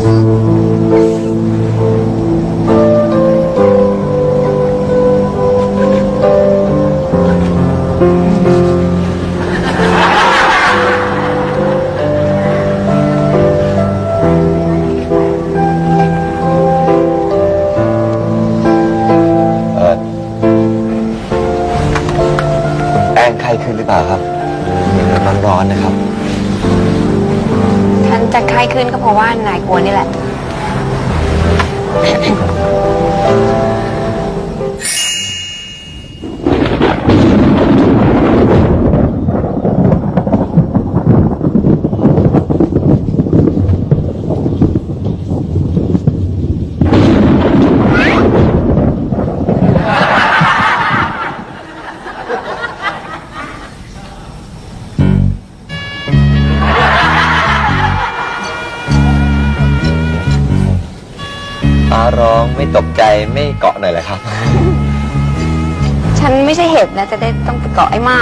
เออแอนไข้ขึ้นหรือเปล่าครับมีน้ำร้อนๆนะครับ ฉันจะไข้ขึ้นก็เพราะว่านายกลัวนี่แหละ ฟ้าร้องไม่ตกใจไม่เกาะหน่อยเหรอครับ ฉันไม่ใช่เห็บนะจะได้ต้องไปเกาะไอ้หมา